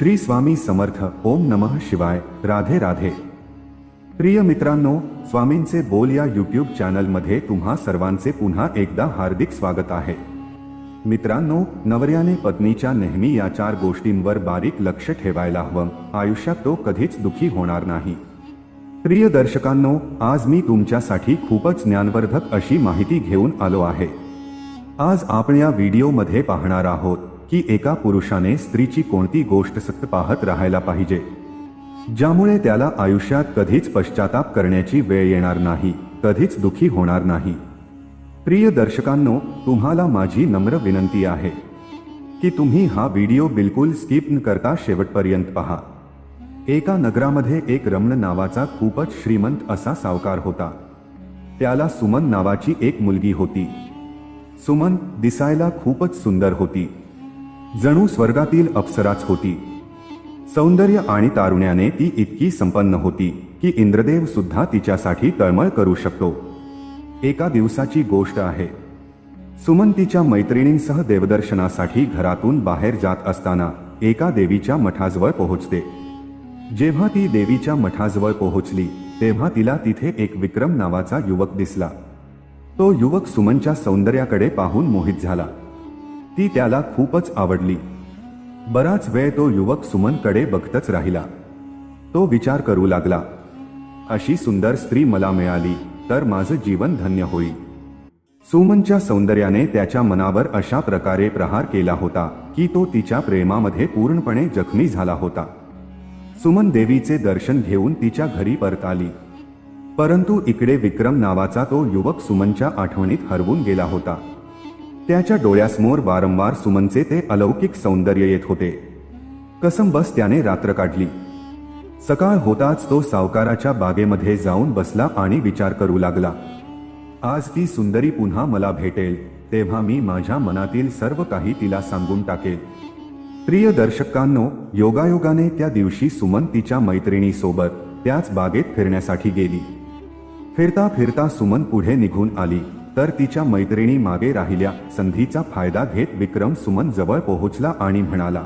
श्री स्वामी समर्थ. ओम नमः शिवाय. राधे राधे. प्रिय मित्रांनो स्वामींचे बोल या यूट्यूब चॅनलमध्ये तुम्हा सर्वांचे पुन्हा एकदा हार्दिक स्वागत आहे. मित्रांनो नवऱ्याने पत्नीच्या नेहमी या चार गोष्टींवर बारीक लक्ष ठेवायला हवं. आयुष्यात तो कधीच दुखी होणार नाही. प्रिय दर्शकांनो आज मी तुमच्यासाठी खूपच ज्ञानवर्धक अशी माहिती घेऊन आलो आहे. आज आपण या व्हिडिओमध्ये पाहणार आहोत. की एका पुरुषाने स्त्रीची कोणती गोष्ट सक्त पाहत राहायला पाहिजे ज्यामुळे त्याला आयुष्यात कधीच पश्चाताप करण्याची वेळ येणार नाही कधीच दुखी होणार नाही. प्रिय दर्शकांनो तुम्हाला माझी नम्र विनंती आहे की तुम्ही हा व्हिडिओ बिलकुल स्किप न करता शेवटपर्यंत पहा. एका नगरामध्ये एक रमण नावाचा खूपच श्रीमंत असा सावकार होता. त्याला सुमन नावाची एक मुलगी होती. सुमन दिसायला खूपच सुंदर होती. जणू स्वर्गातील अप्सराच होती. सौंदर्य आणि तारुण्याने ती इतकी संपन्न होती की इंद्रदेव सुद्धा तिच्यासाठी तळमळ करू शकतो. एका दिवसाची गोष्ट आहे. सुमन तिच्या मैत्रिणींसह देवदर्शनासाठी घरातून बाहेर जात असताना एका देवीच्या मठाजवळ पोहोचते. जेव्हा ती देवीच्या मठाजवळ पोहोचली तेव्हा तिला तिथे एक विक्रम नावाचा युवक दिसला. तो युवक सुमनच्या सौंदर्याकडे पाहून मोहित झाला. ती त्याला खूपच आवडली. बराच वेळ तो युवक सुमनकडे बघतच राहिला. तो विचार करू लागला. अशी सुंदर स्त्री मला मिळाली तर माझं जीवन धन्य होईल. सुमनच्या सौंदर्याने त्याच्या मनावर अशा प्रकारे प्रहार केला होता की तो तिच्या प्रेमामध्ये पूर्णपणे जखमी झाला होता. सुमन देवीचे दर्शन घेऊन तिच्या घरी परत आली. परंतु इकडे विक्रम नावाचा तो युवक सुमनच्या आठवणीत हरवून गेला होता. त्याच्या डोळ्यासमोर वारंवार सुमनचे ते अलौकिक सौंदर्य येत होते. कसम बस त्याने रात्र काढली. सकाळ होताच तो सावकाराच्या बागेमध्ये जाऊन बसला आणि विचार करू लागला. आज ती सुंदरी पुन्हा मला भेटेल तेव्हा मी माझ्या मनातील सर्व काही तिला सांगून टाकेल. प्रिय दर्शकांनो योगायोगाने त्या दिवशी सुमन तिच्या मैत्रिणीसोबत त्याच बागेत फिरण्यासाठी गेली. फिरता फिरता सुमन पुढे निघून आली. तर तिच्या मैत्रिणी मागे राहिल्या. संधीचा फायदा घेत विक्रम सुमन जवळ पोहोचला आणि म्हणाला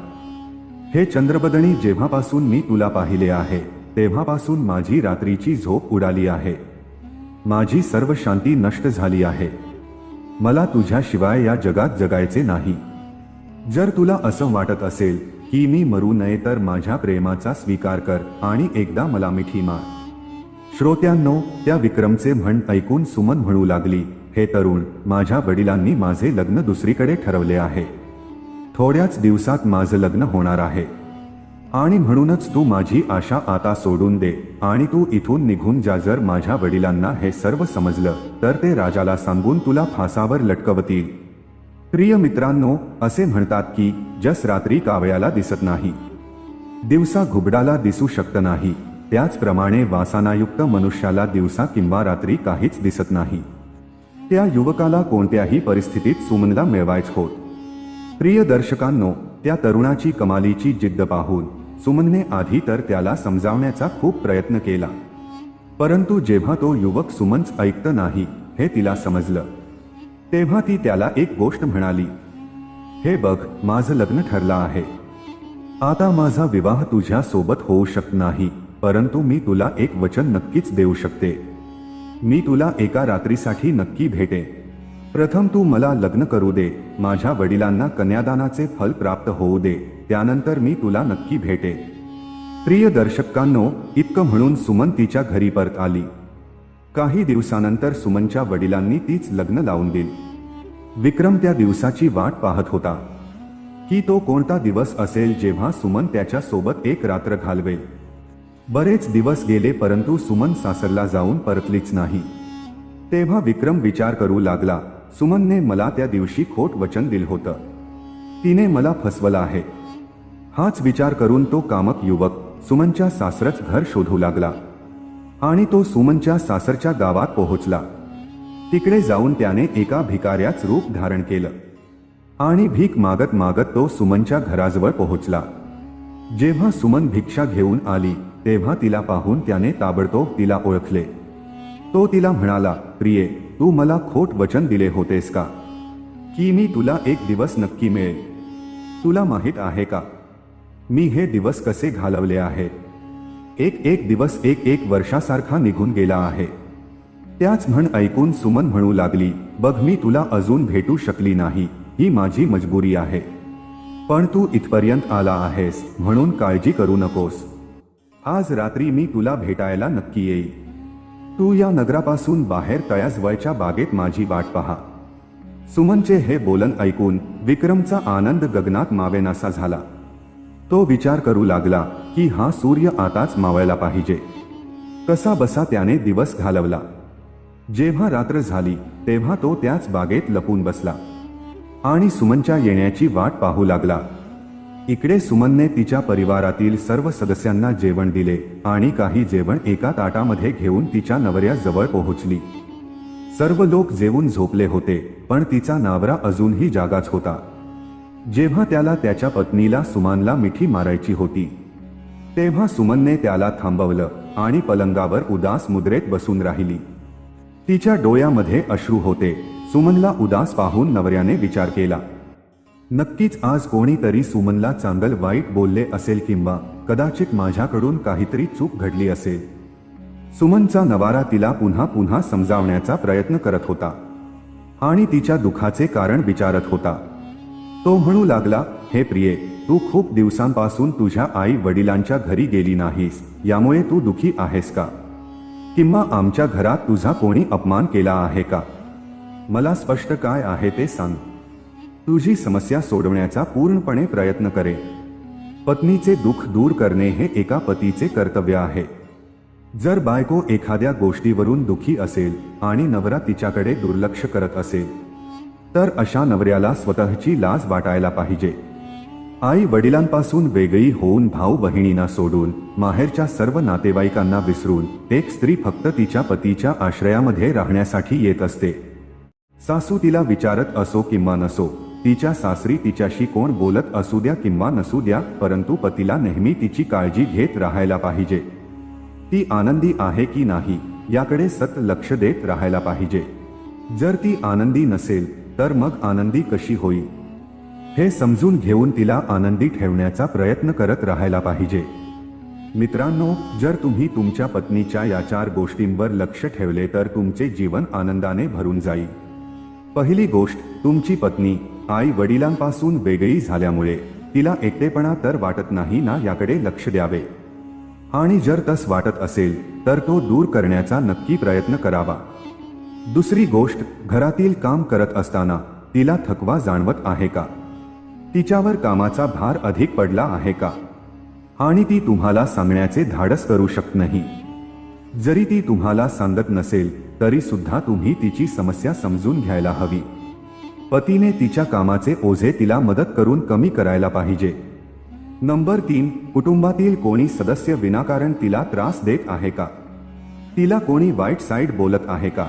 हे चंद्रबदणी जेव्हापासून मी तुला पाहिले आहे तेव्हापासून माझी रात्रीची झोप उडाली आहे. माझी सर्व शांती नष्ट झाली आहे. मला तुझ्याशिवाय या जगात जगायचे नाही. जर तुला असं वाटत असेल की मी मरू नये तर माझ्या प्रेमाचा स्वीकार कर आणि एकदा मला मिठी मार. श्रोत्यांनो त्या विक्रमचे म्हण ऐकून सुमन म्हणू लागली हे तरुण माझ्या वडिलांनी माझे लग्न दुसरीकडे ठरवले आहे. थोड्याच दिवसात माझं लग्न होणार आहे. आणि म्हणूनच तू माझी आशा आता सोडून दे आणि तू इथून निघून जा जर माझ्या वडिलांना हे सर्व समजलं तर ते राजाला सांगून तुला फासावर लटकवतील. प्रिय मित्रांनो असे म्हणतात की जस रात्री कावळ्याला दिसत नाही दिवसा घुबडाला दिसू शकत नाही त्याचप्रमाणे वासनायुक्त मनुष्याला दिवसा किंवा रात्री काहीच दिसत नाही. त्या युवकाला कोणत्याही परिस्थितीत सुमनला मिळवायच होत. प्रिय दर्शकांनो त्या तरुणाची कमालीची जिद्द पाहून सुमनने आधी तर त्याला समजावण्याचा खूप प्रयत्न केला. परंतु जेव्हा तो युवक सुमनच ऐकत नाही हे तिला समजलं. तेव्हा ती त्याला एक गोष्ट म्हणाली हे बघ माझं लग्न ठरलं आहे. आता माझा विवाह तुझ्या सोबत होऊ शकत नाही परंतु मी तुला एक वचन नक्कीच देऊ शकते. मी तुला एका रात्रीसाठी नक्की भेटे. प्रथम तू मला लग्न करू दे. माझ्या वडिलांना कन्यादानाचे फल प्राप्त होऊ दे. त्यानंतर मी तुला नक्की भेटे. प्रिय दर्शकांनो इतकं म्हणून सुमन तिच्या घरी परत आली. काही दिवसानंतर सुमनच्या वडिलांनी तीच लग्न लावून दिली. विक्रम त्या दिवसाची वाट पाहत होता. की तो कोणता दिवस असेल जेव्हा सुमन त्याच्या सोबत एक रात्र घालवेल. बरेच दिवस गेले परंतु सुमन सासरला जाऊन परतलीच नाही. तेव्हा विक्रम विचार करू लागला सुमनने मला त्या दिवशी खोट वचन दिलं होतं. तिने मला फसवलं आहे. हाच विचार करून तो कामक युवक सुमनच्या सासरच घर शोधू लागला आणि तो सुमनच्या सासरच्या गावात पोहोचला. तिकडे जाऊन त्याने एका भिकाऱ्याच रूप धारण केलं आणि भीक मागत मागत तो सुमनच्या घराजवळ पोहोचला. जेव्हा सुमन भिक्षा घेऊन आली तेव्हा तिला पाहून त्याने ताबडतोब तिला ओळखले. तो तिला म्हणाला प्रिये तू मला खोट वचन दिले होतेस का? की मी तुला एक दिवस नक्की मिळेल? तुला माहीत आहे का? मी हे दिवस कसे घालवले आहे? एक एक दिवस एक एक वर्षासारखा निघून गेला आहे. त्याच म्हण ऐकून सुमन म्हणू लागली बघ मी तुला अजून भेटू शकली नाही ही माझी मजबुरी आहे. पण तू इथपर्यंत आला आहेस म्हणून काळजी करू नकोस. आज रात्री मी तुला भेटायला नक्की येईल तू या नगरापासून बाहेर तयाजवळच्या बागेत माझी वाट पहा. सुमनचे हे बोलन ऐकून विक्रमचा आनंद गगनात मावेनासा झाला. तो विचार करू लागला की हा सूर्य आताच मावायला पाहिजे. कसा बसा त्याने दिवस घालवला. जेव्हा रात्र झाली तेव्हा तो त्याच बागेत लपून बसला. आणि सुमनच्या येण्याची वाट पाहू लागला. इकडे सुमनने तिच्या परिवारातील सर्व सदस्यांना जेवण दिले आणि काही जेवण एका ताटामध्ये घेऊन तिच्या नवऱ्याजवळ पोहोचली. सर्व लोक जेवून झोपले होते पण तिचा नावरा अजूनही जागाच होता. जेव्हा त्याला त्याच्या पत्नीला सुमानला मिठी मारायची होती तेव्हा सुमनने त्याला थांबवलं आणि पलंगावर उदास मुद्रेत बसून राहिली. तिच्या डोळ्यामध्ये अश्रू होते. सुमनला उदास पाहून नवऱ्याने विचार केला. नक्कीच आज कोणीतरी सुमनला चांगल वाईट बोलले असेल किंवा कदाचित माझ्याकडून काहीतरी चूक घडली असेल. सुमनचा नवारा तिला पुन्हा पुन्हा समजावण्याचा प्रयत्न करत होता. आणि तिच्या दुखाचे कारण विचारत होता. तो म्हणू लागला हे प्रिये तू खूप दिवसांपासून तुझ्या आई वडिलांच्या घरी गेली नाहीस यामुळे तू दुखी आहेस का? किंवा आमच्या घरात तुझा कोणी अपमान केला आहे का? मला स्पष्ट काय आहे ते सांग. तुझी समस्या सोडवण्याचा पूर्णपणे प्रयत्न करे. पत्नीचे दुःख दूर करणे हे एका पतीचे कर्तव्य आहे. जर बायको एखाद्या गोष्टीवरून दुखी असेल आणि नवरा तिच्याकडे दुर्लक्ष करत असेल तर अशा नवऱ्याला स्वतःची लाज वाटायला पाहिजे. आई वडिलांपासून वेगळी होऊन भाऊ बहिणींना सोडून माहेरच्या सर्व नातेवाईकांना विसरून एक स्त्री फक्त तिच्या पतीच्या आश्रयामध्ये राहण्यासाठी येत असते. सासू तिला विचारत असो किंवा नसो तिच्या सासरी तिच्याशी कोण बोलत असू द्या किंवा नसू द्या परंतु पतीला नेहमी तिची काळजी घेत राहायला पाहिजे. ती आनंदी आहे की नाही याकडे सत लक्ष देत राहायला पाहिजे. जर ती आनंदी नसेल तर मग आनंदी कशी होईल? हे समजून घेऊन तिला आनंदी ठेवण्याचा प्रयत्न करत राहायला पाहिजे. मित्रांनो जर तुम्ही तुमच्या पत्नीच्या या चार गोष्टींवर लक्ष ठेवले तर तुमचे जीवन आनंदाने भरून जाईल. पहिली गोष्ट तुमची पत्नी आई वडिलांपासून वेगळी झाल्यामुळे तिला एकटेपणा तर वाटत नाही ना याकडे लक्ष द्यावे. आणि जर तस वाटत असेल तर तो दूर करण्याचा नक्की प्रयत्न करावा. दुसरी गोष्ट घरातील काम करत असताना तिला थकवा जाणवत आहे का? तिच्यावर कामाचा भार अधिक पडला आहे का? आणि ती तुम्हाला सांगण्याचे धाडस करू शकत नाही. जरी ती तुम्हाला सांगत नसेल तरी सुद्धा तुम्ही तिची समस्या समजून घ्यायला हवी. पतीने तिच्या कामाचे ओझे तिला मदत करून कमी करायला पाहिजे. नंबर तीन कुटुंबातील कोणी सदस्य विनाकारण तिला त्रास देत आहे का? तिला कोणी वाईट साईड बोलत आहे का?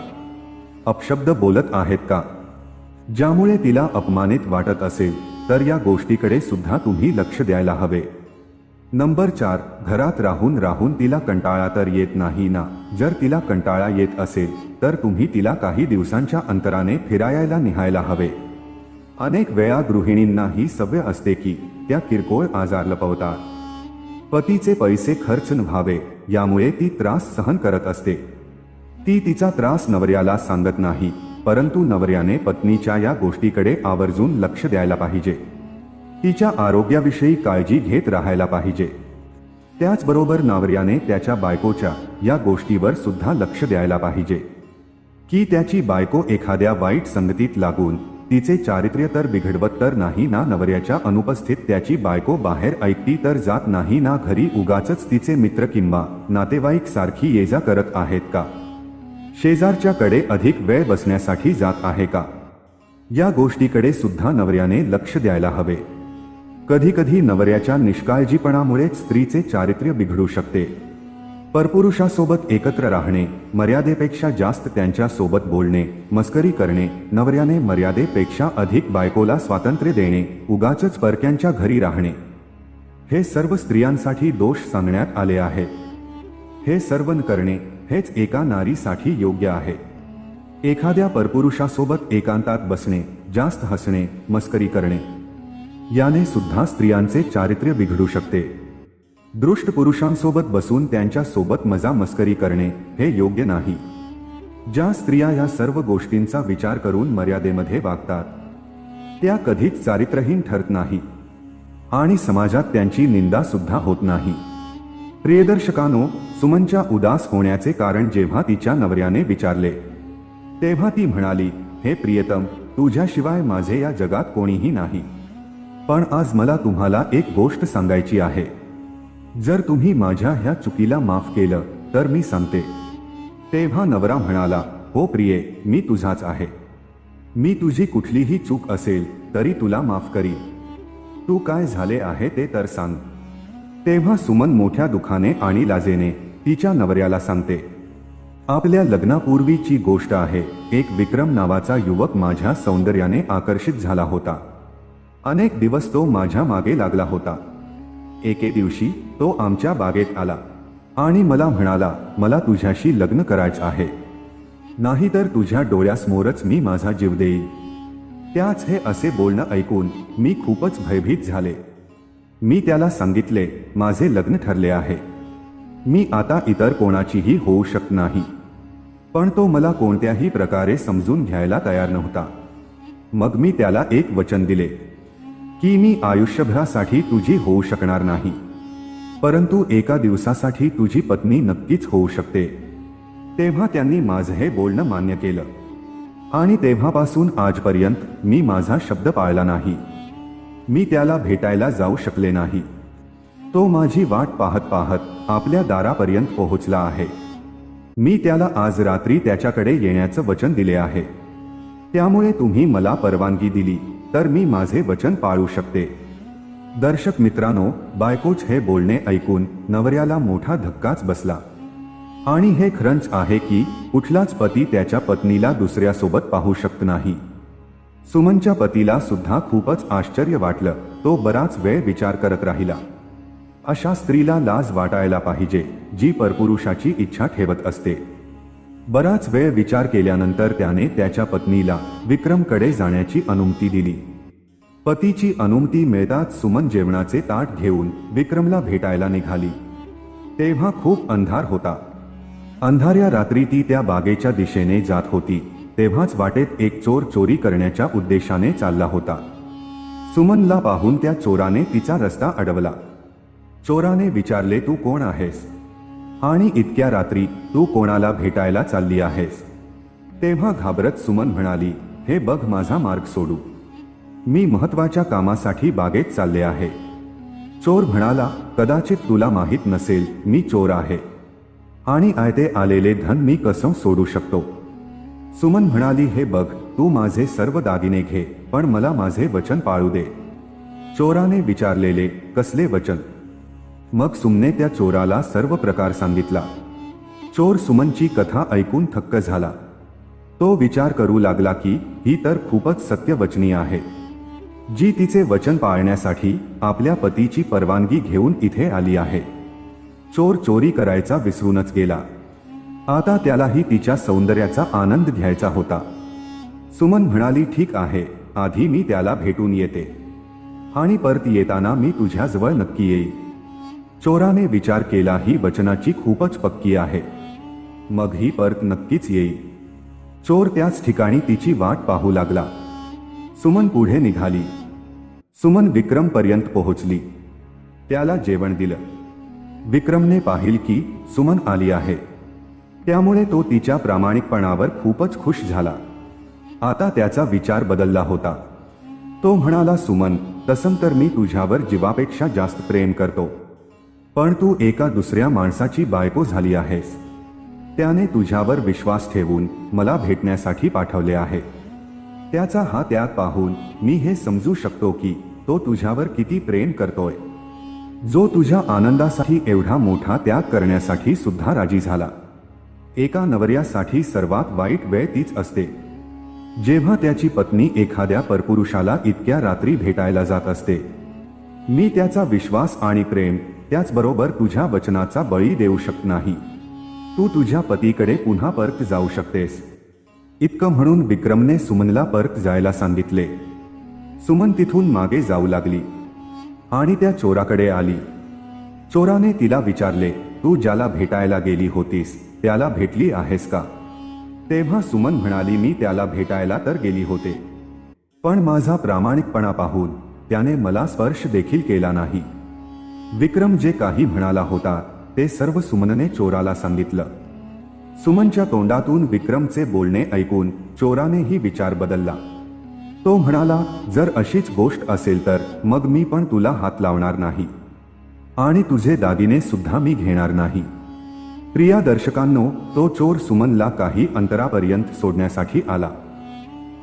अपशब्द बोलत आहेत का? ज्यामुळे तिला अपमानित वाटत असेल तर या गोष्टीकडे सुद्धा तुम्ही लक्ष द्यायला हवे. नंबर चार घरात राहून राहून तिला कंटाळा तर येत नाही ना? जर तिला कंटाळा येत असेल तर तुम्ही तिला काही दिवसांच्या अंतराने फिरायला निहायला हवे. अनेक वेळा गृहिणींना ही सवय असते की त्या किरकोळ आजार लपवतात. पतीचे पैसे खर्च व्हावे यामुळे ती त्रास सहन करत असते. ती तिचा त्रास नवऱ्याला सांगत नाही परंतु नवऱ्याने पत्नीच्या या गोष्टीकडे आवर्जून लक्ष द्यायला पाहिजे. तिच्या आरोग्याविषयी काळजी घेत राहायला पाहिजे. त्याचबरोबर नावर्याने त्याच्या बायकोच्या या गोष्टीवर सुद्धा लक्ष द्यायला पाहिजे. की त्याची बायको एखाद्या वाईट संगतीत लागून तिचे चारित्र्य तर बिघडवत तर नाही ना नवऱ्याच्या अनुपस्थित त्याची बायको बाहेर ऐकती तर जात नाही ना घरी उगाच तिचे मित्र किंवा नातेवाईक सारखी ये जा करत आहेत का? शेजारच्या कडे अधिक वेळ बसण्यासाठी जात आहे का? या गोष्टीकडे सुद्धा नवऱ्याने लक्ष द्यायला हवे. कधीकधी नवऱ्याच्या निष्काळजीपणामुळेच स्त्रीचे चारित्र्य बिघडू शकते. परपुरुषासोबत एकत्र राहणे मर्यादेपेक्षा जास्त त्यांच्यासोबत बोलणे मस्करी करणे नवऱ्याने मर्यादेपेक्षा अधिक बायकोला स्वातंत्र्य देणे उगाचच परक्यांच्या घरी राहणे. हे सर्व स्त्रियांसाठी दोष सांगण्यात आले आहे. हे सर्व न करणे हेच एका नारीसाठी योग्य आहे. एखाद्या परपुरुषासोबत एकांतात बसणे जास्त हसणे मस्करी करणे याने सुद्धा स्त्रियांचे चारित्र्य बिघडू शकते. दृष्ट पुरुषांसोबत बसून त्यांच्यासोबत मजा मस्करी करणे हे योग्य नाही. ज्या स्त्रिया या सर्व गोष्टींचा विचार करून मर्यादेमध्ये वागतात त्या कधीच चारित्रहीन ठरत नाही आणि समाजात त्यांची निंदा सुद्धा होत नाही. प्रियदर्शकानो सुमनच्या उदास होण्याचे कारण जेव्हा तिच्या नवऱ्याने विचारले तेव्हा ती म्हणाली हे प्रियतम तुझ्याशिवाय माझे या जगात कोणीही नाही. पण आज मला तुम्हाला एक गोष्ट सांगायची आहे. जर तुम्ही माझ्या ह्या चुकीला माफ केलं तर मी सांगते. तेव्हा नवरा म्हणाला हो प्रिये मी तुझाच आहे. मी तुझी कुठलीही चूक असेल तरी तुला माफ करी तू काय झाले आहे ते तर सांग. तेव्हा सुमन मोठ्या दुखाने आणि लाजेने तिच्या नवऱ्याला सांगते आपल्या लग्नापूर्वीची गोष्ट आहे एक विक्रम नावाचा युवक माझ्या सौंदर्याने आकर्षित झाला होता. अनेक दिवस तो माझ्या मागे लागला होता. एके दिवशी तो आमच्या बागेत आला आणि मला म्हणाला मला तुझ्याशी लग्न करायचं आहे. नाहीतर तुझ्या डोळ्यासमोरच मी माझा जीव देईल त्याच हे असे बोलणं ऐकून मी खूपच भयभीत झाले. मी त्याला सांगितले माझे लग्न ठरले आहे. मी आता इतर कोणाचीही होऊ शकत नाही. पण तो मला कोणत्याही प्रकारे समजून घ्यायला तयार नव्हता. मग मी त्याला एक वचन दिले की मी आयुष्यभरासाठी तुझी होऊ शकणार नाही. परंतु एका दिवसासाठी तुझी पत्नी नक्कीच होऊ शकते. तेव्हा त्यांनी माझं हे बोलणं मान्य केलं. आणि तेव्हापासून आजपर्यंत मी माझा शब्द पाळला नाही. मी त्याला भेटायला जाऊ शकले नाही. तो माझी वाट पाहत पाहत आपल्या दारापर्यंत पोहोचला आहे. मी त्याला आज रात्री त्याच्याकडे येण्याचं वचन दिले आहे. त्यामुळे तुम्ही मला परवानगी दिली. तर मी माझे वचन पाळू शकते. दर्शक मित्रांनो बायकोच हे बोलणे ऐकून नवऱ्याला मोठा धक्काच बसला. आणि हे खरंच आहे की कुठलाच पती त्याच्या पत्नीला दुसऱ्यासोबत पाहू शकत नाही. सुमनच्या पतीला सुद्धा खूपच आश्चर्य वाटलं. तो बराच वेळ विचार करत राहिला. अशा स्त्रीला लाज वाटायला पाहिजे जी परपुरुषाची इच्छा ठेवत असते. बराच वेळ विचार केल्यानंतर त्याने त्याच्या पत्नीला विक्रमकडे जाण्याची अनुमती दिली. पतीची अनुमती मिळताच सुमन जेवणाचे ताट घेऊन विक्रमला भेटायला निघाली. तेव्हा खूप अंधार होता. अंधाऱ्या रात्री ती त्या बागेच्या दिशेने जात होती. तेव्हाच वाटेत एक चोर चोरी करण्याच्या उद्देशाने चालला होता. सुमनला पाहून त्या चोराने तिचा रस्ता अडवला. चोराने विचारले तू कोण आहेस? आणि इतक्या रात्री तू कोणाला भेटायला चालली आहेस? तेव्हा घाबरत सुमन म्हणाली हे बघ माझा मार्ग सोडू. मी महत्त्वाच्या कामासाठी बागेत चालले आहे. चोर म्हणाला कदाचित तुला माहीत नसेल मी चोर आहे. आणि आयते आलेले धन मी कसं सोडू शकतो? सुमन म्हणाली हे बघ तू माझे सर्व दागिने घे पण मला माझे वचन पाळू दे. चोराने विचारलेले कसले वचन? मग सुमने त्या चोराला सर्व प्रकार सांगितला. चोर सुमनची कथा ऐकून थक्क झाला. तो विचार करू लागला की ही तर खूपच सत्यवचनी आहे. जी तिचे वचन पाळण्यासाठी आपल्या पतीची परवानगी घेऊन इथे आली आहे. चोर चोरी करायचा विसरूनच गेला. आता त्यालाही तिच्या सौंदर्याचा आनंद घ्यायचा होता. सुमन म्हणाली ठीक आहे आधी मी त्याला भेटून येते. आणि परत येताना मी तुझ्याजवळ नक्की येईल चोराने विचार केला ही वचनाची खूपच पक्की आहे. मग ही परत नक्कीच येईल. चोर त्याच ठिकाणी तिची वाट पाहू लागला. सुमन पुढे निघाली. सुमन विक्रमपर्यंत पोहोचली. त्याला जेवण दिलं. विक्रमने पाहिल की सुमन आली आहे. त्यामुळे तो तिच्या प्रामाणिकपणावर खूपच खुश झाला. आता त्याचा विचार बदलला होता. तो म्हणाला सुमन तसं तर मी तुझ्यावर जीवापेक्षा जास्त प्रेम करतो. पण तू एका दुसऱ्या माणसाची बायको झाली आहेस. त्याने तुझ्यावर विश्वास ठेवून मला भेटण्यासाठी पाठवले आहे. त्याचा हा त्याग पाहून मी हे समजू शकतो की तो तुझ्यावर किती प्रेम करतोय. जो तुझ्या आनंदासाठी एवढा मोठा त्याग करण्यासाठी सुद्धा राजी झाला. एका नवऱ्यासाठी सर्वात वाईट वेळ तीच असते. जेव्हा त्याची पत्नी एखाद्या परपुरुषाला इतक्या रात्री भेटायला जात असते. मी त्याचा विश्वास आणि प्रेम त्याचबरोबर तुझ्या वचनाचा बळी देऊ शकत नाही. तू तुझ्या पतीकडे पुन्हा परत जाऊ शकतेस. इतकं म्हणून विक्रमने सुमनला परत जायला सांगितले. सुमन तिथून मागे जाऊ लागली. आणि त्या चोराकडे आली. चोराने तिला विचारले तू ज्याला भेटायला गेली होतीस त्याला भेटली आहेस का? तेव्हा सुमन म्हणाली मी त्याला भेटायला तर गेली होते. पण माझा प्रामाणिकपणा पाहून त्याने मला स्पर्श देखील केला नाही. विक्रम जे काही म्हणाला होता ते सर्व सुमनने चोराला सांगितलं. सुमनच्या तोंडातून विक्रमचे बोलणे ऐकून चोरानेही विचार बदलला. तो म्हणाला जर अशीच गोष्ट असेल तर मग मी पण तुला हात लावणार नाही. आणि तुझे दागिने सुद्धा मी घेणार नाही. प्रिया दर्शकांनो तो चोर सुमनला काही अंतरापर्यंत सोडण्यासाठी आला.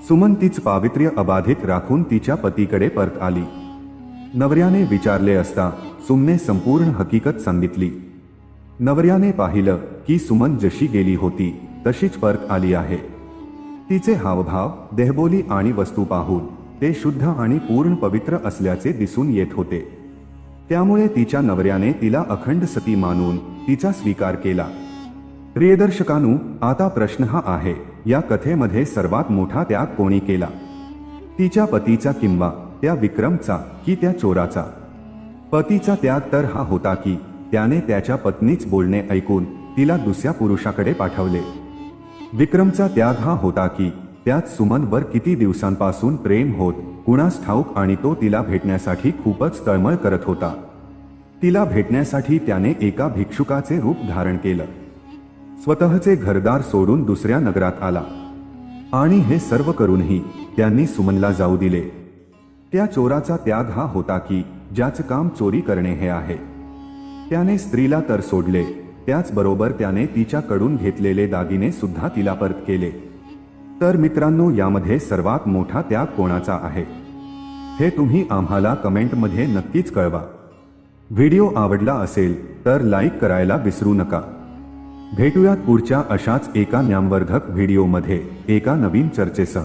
सुमन तीच पावित्र्य अबाधित राखून तिच्या पतीकडे परत आली. नवऱ्याने विचारले असता सुमने संपूर्ण हकीकत सांगितली. नवऱ्याने पाहिलं की सुमन जशी गेली होती तशीच परत आली आहे. तिचे हावभाव देहबोली आणि वस्तू पाहून ते शुद्ध आणि पूर्ण पवित्र असल्याचे दिसून येत होते. त्यामुळे तिच्या नवऱ्याने तिला अखंड सती मानून तिचा स्वीकार केला. प्रियदर्शकानू आता प्रश्न हा आहे या कथेमध्ये सर्वात मोठा त्याग कोणी केला? तिच्या पतीचा किंवा त्या विक्रमचा की त्या चोराचा. पतीचा त्याग तर हा होता की त्याने त्याच्या पत्नीच बोलणे ऐकून तिला दुसऱ्या पुरुषाकडे पाठवले. विक्रमचा त्याग हा होता की त्यात सुमनवर किती दिवसांपासून प्रेम होत कुणास ठाऊक आणि तो तिला भेटण्यासाठी खूपच तळमळ करत होता. तिला भेटण्यासाठी त्याने एका भिक्षुकाचे रूप धारण केलं. स्वतःचे घरदार सोडून दुसऱ्या नगरात आला. आणि हे सर्व करूनही त्यांनी सुमनला जाऊ दिले. त्या चोराचा त्याग हा होता की ज्याचं काम चोरी करणे हे आहे. त्याने स्त्रीला तर सोडले त्याचबरोबर त्याने तिच्याकडून घेतलेले दागिने सुद्धा तिला परत केले. तर मित्रांनो यामध्ये सर्वात मोठा त्याग कोणाचा आहे? हे तुम्ही आम्हाला कमेंटमध्ये नक्कीच कळवा. व्हिडिओ आवडला असेल तर लाईक करायला विसरू नका. भेटूयात पुढच्या अशाच एका ज्ञानवर्धक व्हिडिओमध्ये एका नवीन चर्चेसह.